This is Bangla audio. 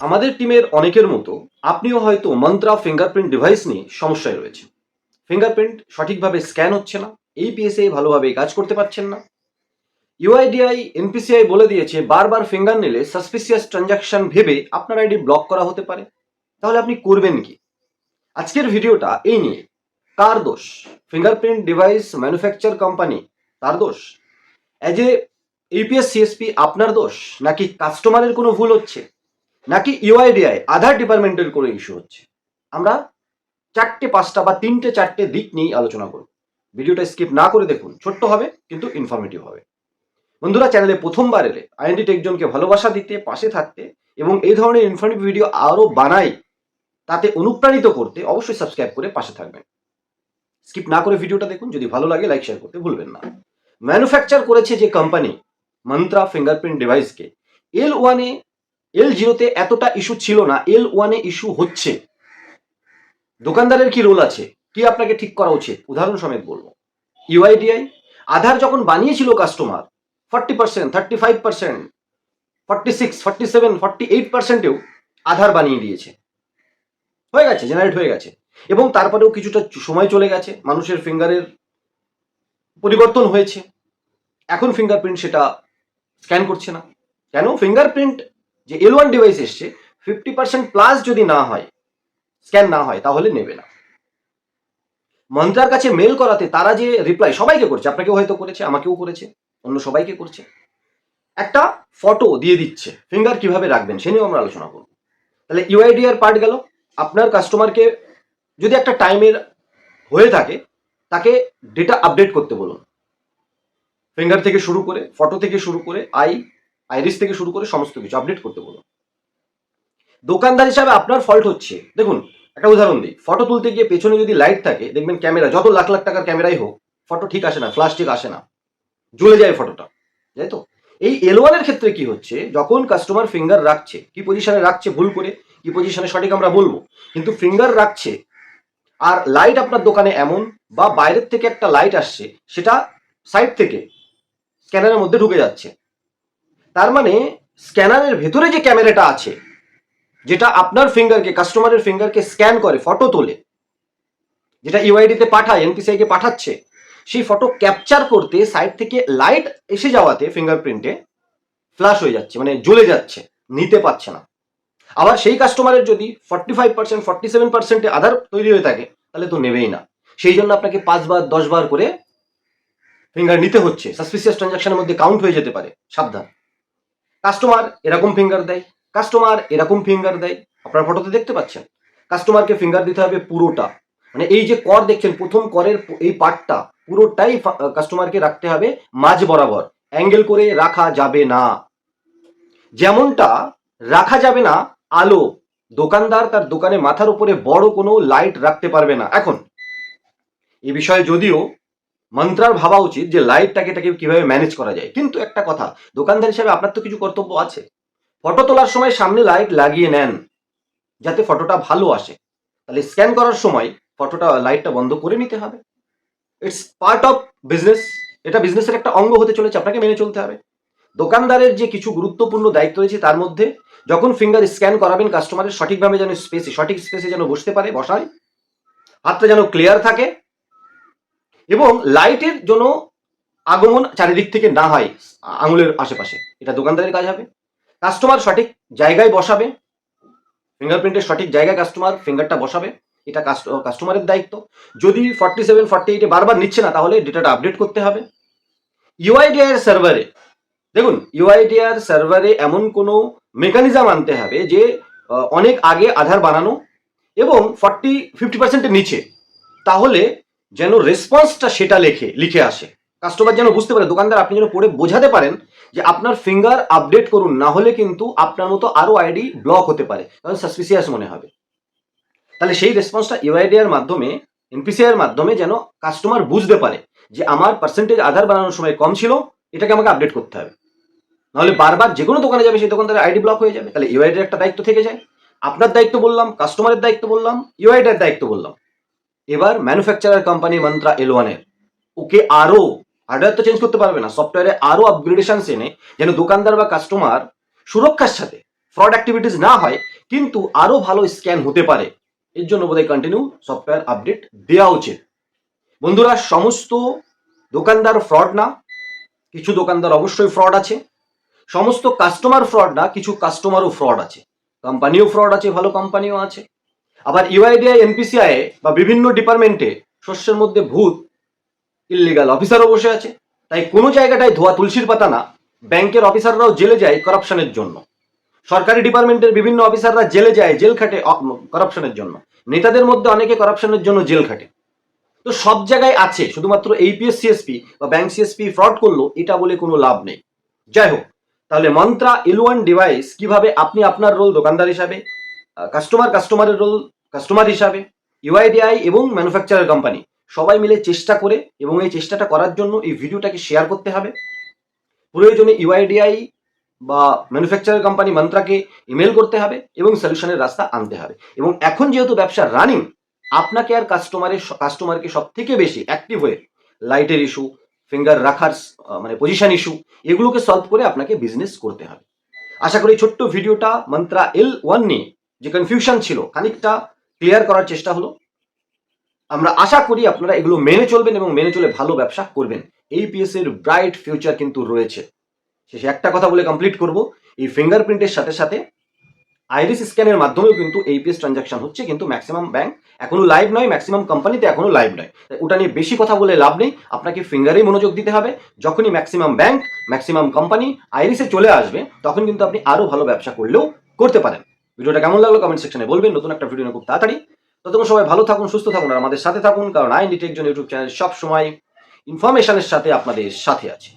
আমাদের টিমের অনেকের মতো আপনিও হয়তো মন্ত্রা ফিঙ্গারপ্রিন্ট ডিভাইস নিয়ে সমস্যায় রয়েছে ফিঙ্গারপ্রিন্ট সঠিকভাবে স্ক্যান হচ্ছে না, এই পিএসএ ভালোভাবে কাজ করতে পারছেন না। ইউআইডিআই এনপিসিআই বলে দিয়েছে, বারবার ফিঙ্গার নিলে সাসপিসিয়াস ট্রানজাকশন ভেবে আপনার আইডি ব্লক করা হতে পারে। তাহলে আপনি করবেন কি? আজকের ভিডিওটা এই নিয়ে। কার দোষ? ফিঙ্গারপ্রিন্ট ডিভাইস ম্যানুফ্যাকচার কোম্পানি তার দোষ? অ্যাজ এ ইউপিএস সিএসপি আপনার দোষ? নাকি কাস্টমারের কোনো ভুল হচ্ছে? নাকি ইউআইডিআই আধার ডিপার্টমেন্টের কোনো ইস্যু হচ্ছে? আমরা চারটে, পাঁচটা বা তিনটে, চারটে দিক নিয়ে আলোচনা করব। ভিডিওটা স্কিপ না করে দেখুন, ছোট্ট হবে, কিন্তু ইনফরমেটিভ হবে। বন্ধুরা চ্যানেলে প্রথমবার এলে আইএনডি টেকজনকে ভালোবাসা দিতে, পাশে থাকতে এবং এই ধরনের ইনফরমেটিভ ভিডিও আরও বানাই, তাতে অনুপ্রাণিত করতে অবশ্যই সাবস্ক্রাইব করে পাশে থাকবেন। স্কিপ না করে ভিডিওটা দেখুন, যদি ভালো লাগে লাইক শেয়ার করতে ভুলবেন না। ম্যানুফ্যাকচার করেছে যে কোম্পানি মন্ত্রা ফিঙ্গারপ্রিন্ট ডিভাইসকে এল ওয়ানে এল জিরোতে এতটা ইস্যু ছিল না এল ওয়ানে ইস্যু হচ্ছে। দোকানদারের কি রোল আছে? কি আপনাকে ঠিক করা উচিত? উদাহরণ সমেত বলব। ইউআইডিআই আধার যখন বানিয়েছিল customer forty percent thirty five percent forty six forty seven forty eight পার্সেন্টেও Aadhaar বানিয়ে দিয়েছে। হয়ে গেছে জেনারেট হয়ে গেছে। এবং তারপরেও কিছুটা সময় চলে গেছে, মানুষের ফিঙ্গারের পরিবর্তন হয়েছে। এখন ফিঙ্গারপ্রিন্ট সেটা স্ক্যান করছে না। কেন? ফিঙ্গারপ্রিন্ট যে এল ওয়ান ডিভাইস এসছে ফিফটি পার্সেন্ট প্লাস যদি না হয় স্ক্যান না হয়, তাহলে নেবে না। মন্ত্রার কাছে মেল করাতে তারা যে রিপ্লাই সবাইকে করছে, আপনাকেও হয়তো করেছে, আমাকেও করেছে, অন্য সবাইকে করছে। একটা ফটো দিয়ে দিচ্ছে ফিঙ্গার কীভাবে রাখবেন, সে নিয়েও আমরা আলোচনা করব। তাহলে ইউআইডিআর পার্ট গেল, আপনার কাস্টমারকে যদি একটা টাইমের হয়ে থাকে, তাকে ডেটা আপডেট করতে বলুন। ফিঙ্গার থেকে শুরু করে ফটো থেকে শুরু করে আই আইরিস থেকে শুরু করে সমস্ত কিছু আপডেট করতে বলুন দোকানদার হিসাবে আপনার ফল্ট হচ্ছে। দেখুন, একটা উদাহরণ দিই। ফটো তুলতে গিয়ে পেছনে যদি লাইট থাকে, দেখবেন ক্যামেরা যত লাখ লাখ টাকার ক্যামেরাই হোক ফটো ঠিক আসে না ফ্লাশ ঠিক আসে না। জ্বলে যায় ফটোটা তাই তো? এই এল ওয়ানের ক্ষেত্রে কি হচ্ছে, যখন কাস্টমার ফিঙ্গার রাখছে, কি পজিশনে রাখছে ভুল করে, কি পজিশনে সঠিক আমরা বলব, কিন্তু ফিঙ্গার রাখছে, আর লাইট আপনার দোকানে এমন বা বাইরের থেকে একটা লাইট আসছে, সেটা সাইড থেকে স্ক্যানারের মধ্যে ঢুকে যাচ্ছে। তার মানে স্ক্যানারের ভেতরে যে ক্যামেরাটা আছে, যেটা আপনার ফিঙ্গারকে কাস্টমারের ফিঙ্গারকে স্ক্যান করে ফটো তোলে, যেটা ইউআইডিতে পাঠায় এনপিসিআইকে পাঠাচ্ছে, সেই ফটো ক্যাপচার করতে সাইড থেকে লাইট এসে যাওয়াতে ফিঙ্গারপ্রিন্টে ফ্ল্যাশ হয়ে যাচ্ছে মানে জ্বলে যাচ্ছে, নিতে পারছে না। আবার সেই কাস্টমারের যদি forty five percent forty seven পার্সেন্টে আধার তৈরি হয়ে থাকে, তাহলে তো নেবেই না। সেই জন্য আপনাকে পাঁচবার, দশবার করে ফিঙ্গার নিতে হচ্ছে সাসপিসিয়াস ট্রানজাকশনের মধ্যে কাউন্ট হয়ে যেতে পারে, সাবধান। কাস্টমার এরকম ফিঙ্গার দেয় কাস্টমার এরকম ফিঙ্গার দেয়। আপনার ফটোতে দেখতে পাচ্ছেন। কাস্টমারকে ফিঙ্গার দিতে হবে পুরোটা। মানে এই যে কর দেখছেন, প্রথম করের এই পার্টটা পুরোটাই কাস্টমারকে রাখতে হবে মাঝ বরাবর। অ্যাঙ্গেল করে রাখা যাবে না। যেমনটা রাখা যাবে না, আলো। দোকানদার তার দোকানে মাথার উপরে বড় কোনো লাইট রাখতে পারবে না। এখন এই বিষয়ে যদিও মন্ত্রার ভাবা উচিত যে লাইটটাকে এটাকে কীভাবে ম্যানেজ করা যায়। কিন্তু একটা কথা, দোকানদার হিসেবে আপনার তো কিছু কর্তব্য আছে। ফটো তোলার সময় সামনে লাইট লাগিয়ে নেন, যাতে ফটোটা ভালো আসে। তাহলে স্ক্যান করার সময় ফটোটা লাইটটা বন্ধ করে নিতে হবে। ইটস পার্ট অফ বিজনেস এটা বিজনেসের একটা অঙ্গ হতে চলেছে, আপনাকে মেনে চলতে হবে। দোকানদারের যে কিছু গুরুত্বপূর্ণ দায়িত্ব রয়েছে তার মধ্যে, যখন ফিঙ্গার স্ক্যান করাবেন কাস্টমারের সঠিকভাবে যেন স্পেসে সঠিক স্পেসে যেন বসতে পারে, বসায়, হাতটা যেন ক্লিয়ার থাকে এবং লাইটের জন্য আগমন চারিদিক থেকে না হয় আঙুলের আশেপাশে। এটা দোকানদারের কাজ হবে। কাস্টমার সঠিক জায়গায় বসাবে। ফিঙ্গারপ্রিন্টের সঠিক জায়গায় কাস্টমার ফিঙ্গারটা বসাবে। এটা কাস্টমারের দায়িত্ব। যদি ফর্টি সেভেন, ফর্টি এইটে বারবার নিচ্ছে না, তাহলে ডেটাটা আপডেট করতে হবে। ইউআইডিআর সার্ভারে, দেখুন, ইউআইডিআর সার্ভারে এমন কোনো মেকানিজম আনতে হবে যে অনেক আগে আধার বানানো এবং ফর্টি, ফিফটি পার্সেন্টের নিচে। তাহলে যেন রেসপন্সটা সেটা লেখে, লিখে আসে। কাস্টমার যেন বুঝতে পারে, দোকানদার আপনি যেন পড়ে বোঝাতে পারেন যে আপনার ফিঙ্গার আপডেট করুন, না হলে কিন্তু আপনার মতো আরও আইডি ব্লক হতে পারে। কারণ সাসপিসিয়াস মনে হবে। তাহলে সেই রেসপন্সটা ইউআইডিআর মাধ্যমে এনপিসিআর মাধ্যমে যেন কাস্টমার বুঝতে পারে যে আমার পার্সেন্টেজ আধার বানানোর সময় কম ছিল, এটাকে আমাকে আপডেট করতে হবে। নাহলে বারবার যে কোনো দোকানে যাবে, সেই দোকানদারের আইডি ব্লক হয়ে যাবে। তাহলে ইউআইডির একটা দায়িত্ব থেকে যায়। আপনার দায়িত্ব বললাম কাস্টমারের দায়িত্ব বললাম ইউআইডির দায়িত্ব বললাম। এবার ম্যানুফ্যাকচারার কোম্পানি মন্ত্রা এল ওয়ানের ওকে আরও হার্ডওয়্যার তো চেঞ্জ করতে পারবে না সফটওয়্যারে আরও আপগ্রেডেশন এনে যেন দোকানদার বা কাস্টমার সুরক্ষার সাথে ফ্রড অ্যাক্টিভিটিস না হয়, কিন্তু আরও ভালো স্ক্যান হতে পারে। এর জন্য বোধহয় কন্টিনিউ সফটওয়্যার আপডেট দেওয়া উচিত। বন্ধুরা, সমস্ত দোকানদার ফ্রড না, কিছু দোকানদার অবশ্যই ফ্রড আছে। সমস্ত কাস্টমার ফ্রড না, কিছু কাস্টমারও ফ্রড আছে। কোম্পানিও ফ্রড আছে, ভালো কোম্পানিও আছে। আবার ইউআইডিআই এনপিসিআই বা বিভিন্ন ডিপার্টমেন্টে শস্যের মধ্যে ভূত ইলিগাল অফিসারও বসে আছে। তাই কোনো জায়গাটায় ধোয়া তুলসীর পাতা না। ব্যাংকের অফিসাররাও জেলে যায় করাপশনের জন্য। সরকারি ডিপার্টমেন্টের বিভিন্ন অফিসাররা জেলে যায়, জেল খাটে করাপশনের জন্য। নেতাদের মধ্যে অনেকে করাপশনের জন্য জেল খাটে। তো সব জায়গায় আছে, শুধুমাত্র এইপিএস সিএসপি বা ব্যাংক সিএসপি ফ্রড করল, এটা বলে কোনো লাভ নেই। যাই হোক, তাহলে মন্ত্রা এল ওয়ান ডিভাইস কীভাবে আপনি আপনার রোল দোকানদার হিসাবে কাস্টমার কাস্টমারের রোল কাস্টমার হিসাবে ইউআইডিআই এবং ম্যানুফ্যাকচারার কোম্পানি সবাই মিলে চেষ্টা করে এবং এই চেষ্টাটা করার জন্য এই ভিডিওটাকে শেয়ার করতে হবে। প্রয়োজনে ইউআইডিআই বা ম্যানুফ্যাকচারার কোম্পানি মন্ত্রাকে ইমেল করতে হবে এবং সলিউশনের রাস্তা আনতে হবে। এবং এখন যেহেতু ব্যবসা রানিং আপনাকে আর কাস্টমারের কাস্টমারকে সব থেকে বেশি অ্যাক্টিভ হয়ে লাইটের ইস্যু ফিঙ্গার রাখার মানে পজিশন ইস্যু এগুলোকে সলভ করে আপনাকে বিজনেস করতে হবে। আশা করি ছোট্ট ভিডিওটা মন্ত্রা এল ওয়ান নিয়ে যে কনফিউশন ছিল, খানিকটা ক্লিয়ার করার চেষ্টা হলো। আমরা আশা করি আপনারা এগুলো মেনে চলবেন এবং মেনে চলে ভালো ব্যবসা করবেন। এই পিএস এর ব্রাইট ফিউচার কিন্তু রয়েছে। শেষে একটা কথা বলে কমপ্লিট করব। এই ফিঙ্গারপ্রিন্টের সাথে সাথে আইরিস স্ক্যানের মাধ্যমেও কিন্তু এইপিএস ট্রানজাকশন হচ্ছে, কিন্তু ম্যাক্সিমাম ব্যাংক এখনও লাইভ নয় ম্যাক্সিমাম কোম্পানিতে এখনও লাইভ নয়। তাই ওটা নিয়ে বেশি কথা বলে লাভ নেই। আপনাকে ফিঙ্গারেই মনোযোগ দিতে হবে। যখনই ম্যাক্সিমাম ব্যাংক ম্যাক্সিমাম কোম্পানি আইরিসে চলে আসবে, তখন কিন্তু আপনি আরও ভালো ব্যবসা করলেও করতে পারেন। ভিডিওটা কেমন লাগল কমেন্ট সেকশনে বলবেন। নতুন একটা ভিডিও খুব তাড়াতাড়ি। ততক্ষণ সবাই ভালো থাকুন, সুস্থ থাকুন, আর আমাদের সাথে থাকুন, কারণ আইন ডিটেকজন ইউটিউব চ্যানেল সব সময় ইনফরমেশনের সাথে আপনাদের সাথে আছে।